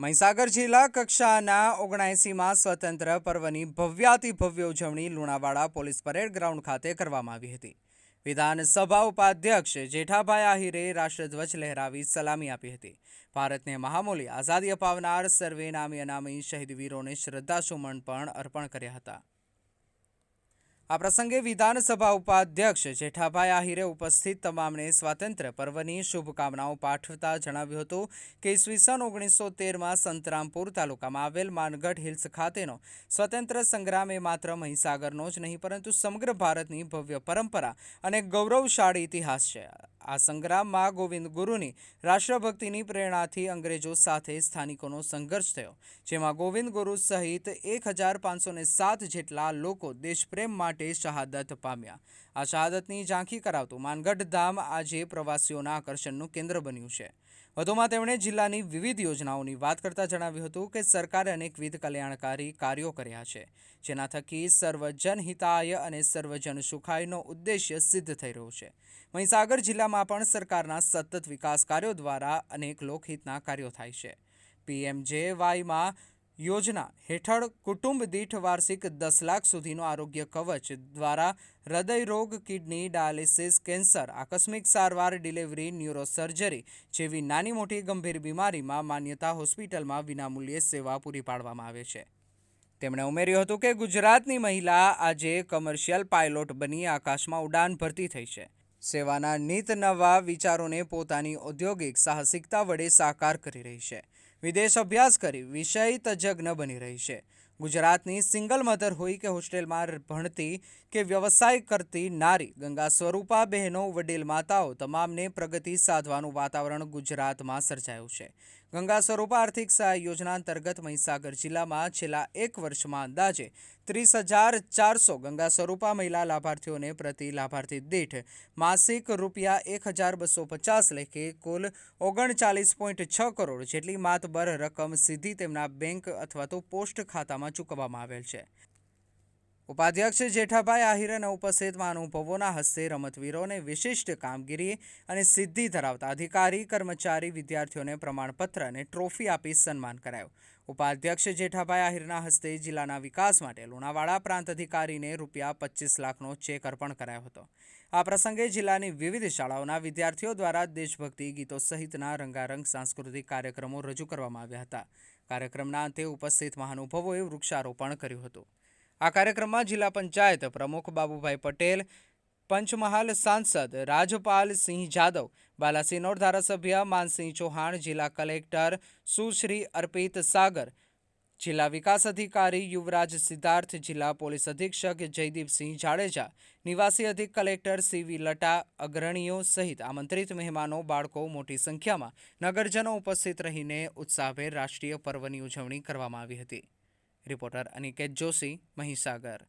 મહીસાગર જિલ્લા કક્ષાના ઓગણએંસીમાં સ્વતંત્ર પર્વની ભવ્યાતિ ભવ્ય ઉજવણી લુણાવાડા પોલીસ પરેડ ગ્રાઉન્ડ ખાતે કરવામાં આવી હતી. વિધાનસભા ઉપાધ્યક્ષ જેઠાભાઈ આહિરે રાષ્ટ્રધ્વજ લહેરાવી સલામી આપી હતી. ભારતને મહામૂલી આઝાદી અપાવનાર સર્વે નામી અનામી શહીદ વીરોને શ્રદ્ધાસુમન પણ અર્પણ કર્યા હતા. આ પ્રસંગે વિધાનસભા ઉપાધ્યક્ષ જેઠાભાઈ આહિરે ઉપસ્થિત તમામને સ્વાતંત્ર્ય પર્વની શુભકામનાઓ પાઠવતા જણાવ્યું હતું કે ઈસવીસન ઓગણીસો તેરમાં સંતરામપુર તાલુકામાં આવેલ માનગઢ હિલ્સ ખાતેનો સ્વતંત્ર સંગ્રામ એ માત્ર મહીસાગરનો જ નહીં, પરંતુ સમગ્ર ભારતની ભવ્ય પરંપરા અને ગૌરવશાળી ઇતિહાસ છે. આ સંગ્રામમાં ગોવિંદ ગુરુની રાષ્ટ્રભક્તિની પ્રેરણાથી અંગ્રેજો સાથે સ્થાનિકોનો સંઘર્ષ થયો, જેમાં ગોવિંદ ગુરુ સહિત એક હજાર પાંચસોને સાત જેટલા લોકો દેશપ્રેમ માટે શહાદત પામ્યા. આ શહાદતની ઝાંખી કરાવતું માનગઢ ધામ આજે પ્રવાસીઓના આકર્ષણનું કેન્દ્ર બન્યું છે. વધુમાં તેમણે જિલ્લાની વિવિધ યોજનાઓની વાત કરતા જણાવ્યું હતું કે સરકારે અનેકવિધ કલ્યાણકારી કાર્યો કર્યા છે, જેના થકી સર્વજન હિતાય અને સર્વજન સુખાયનો ઉદ્દેશ્ય સિદ્ધ થઈ રહ્યો છે. મહીસાગર જિલ્લામાં પણ સરકારના સતત વિકાસ કાર્યો દ્વારા અનેક લોકહિતના કાર્યો થાય છે. પીએમજેવાયમાં યોજના હેઠળ કુટુંબ દીઠ વાર્ષિક દસ લાખ સુધીનો આરોગ્ય કવચ દ્વારા હૃદયરોગ કિડની, ડાયાલિસિસ, કેન્સર, આકસ્મિક સારવાર, ડિલિવરી, ન્યુરોસર્જરી જેવી નાની મોટી ગંભીર બીમારીમાં માન્યતા હોસ્પિટલમાં વિનામૂલ્યે સેવા પૂરી પાડવામાં આવે છે. તેમણે ઉમેર્યું હતું કે ગુજરાતની મહિલા આજે કમર્શિયલ પાયલોટ બની, આકાશમાં ઉડાન ભરતી થઈ છે. સેવાના નીત નવા વિચારોને પોતાની ઔદ્યોગિક સાહસિકતા વડે સાકાર કરી રહી છે. વિદેશ અભ્યાસ કરી વિષય તજજ્ઞ બની રહી છે. ગુજરાતની સિંગલ મધર હોય કે હોસ્ટેલમાં ભણતી કે વ્યવસાય કરતી નારી, ગંગા સ્વરૂપા બહેનો, વડીલ માતાઓ તમામને પ્રગતિ સાધવાનું વાતાવરણ ગુજરાતમાં સર્જાયું છે. ગંગા સ્વરૂપા આર્થિક સહાય યોજના અંતર્ગત મહીસાગર જિલ્લામાં છેલ્લા એક વર્ષમાં અંદાજે ત્રીસ હજાર ચારસો ગંગા સ્વરૂપા મહિલા લાભાર્થીઓને પ્રતિ લાભાર્થી દીઠ માસિક રૂપિયા એક હજાર બસો પચાસ લેખે કુલ ઓગણચાલીસ પોઈન્ટ છ કરોડ જેટલી માતબર રકમ સીધી તેમના બેંક અથવા તો પોસ્ટ ખાતામાં ચૂકવવામાં આવેલ છે. ઉપાધ્યક્ષ જેઠાભાઈ આહિરના ઉપસ્થિત અનુભવોના હસ્તે રમતવીરોને વિશિષ્ટ કામગીરી અને સિદ્ધિ ધરાવતા અધિકારી, કર્મચારી, વિદ્યાર્થીઓને પ્રમાણપત્ર અને ટ્રોફી આપી સન્માન કરાયું. ઉપાધ્યક્ષ જેઠાભાઈ આહિરના હસ્તે જિલ્લાના વિકાસ માટે લુણાવાડા પ્રાંત અધિકારીને રૂપિયા પચીસ લાખનો ચેક અર્પણ કરાયો હતો. આ પ્રસંગે જિલ્લાની વિવિધ શાળાઓના વિદ્યાર્થીઓ દ્વારા દેશભક્તિ ગીતો સહિતના રંગારંગ સાંસ્કૃતિક કાર્યક્રમો રજૂ કરવામાં આવ્યા હતા. કાર્યક્રમના અંતે ઉપસ્થિત મહાનુભાવોએ વૃક્ષારોપણ કર્યું હતું. આ કાર્યક્રમમાં જિલ્લા પંચાયત પ્રમુખ બાબુભાઈ પટેલ, પંચમહાલ સાંસદ રાજપાલ સિંહ જાદવ, બાલાસિનોર ધારાસભ્ય માનસિંહ ચૌહાણ, જિલ્લા કલેક્ટર સુશ્રી અર્પિત સાગર જિલ્લા વિકાસ અધિકારી યુવરાજ સિદ્ધાર્થ, જિલ્લા પોલીસ અધિક્ષક જયદીપસિંહ જાડેજા, નિવાસી અધિક કલેક્ટર સીવી લટા, અગ્રણીઓ સહિત આમંત્રિત મહેમાનો, બાળકો મોટી સંખ્યામાં નગરજનો ઉપસ્થિત રહીને ઉત્સાહભેર રાષ્ટ્રીય પર્વની ઉજવણી કરવામાં આવી હતી. રિપોર્ટર અનિકેત જોશી, મહીસાગર.